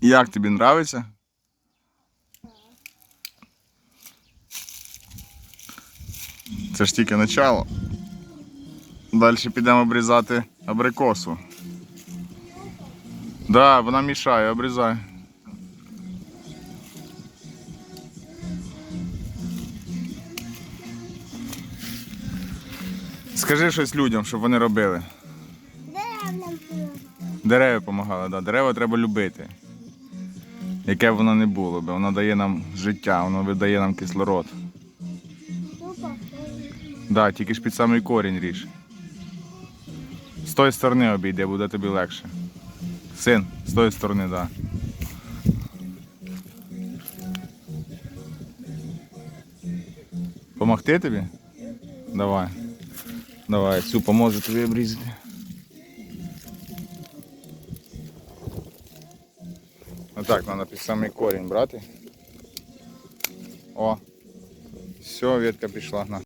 Як тобі нравиться? Це ж тільки начало. Далі підемо обрізати абрикосу. Да, вона мішає, обрізай. Скажи щось людям, щоб вони робили. Дерев нам було. Дерева допомагали, да. дерева треба любити. Яке б воно не було, бо воно дає нам життя, воно видає нам кислород. Да, тільки ж під самий корінь ріж. З тої сторони обійде, буде тобі легше. Син, з тої сторони, так. Да. Помогти тобі? Давай. Давай, цю поможу тобі обрізати. Отак треба під самий корінь брати. О. Все, ветка пішла. На.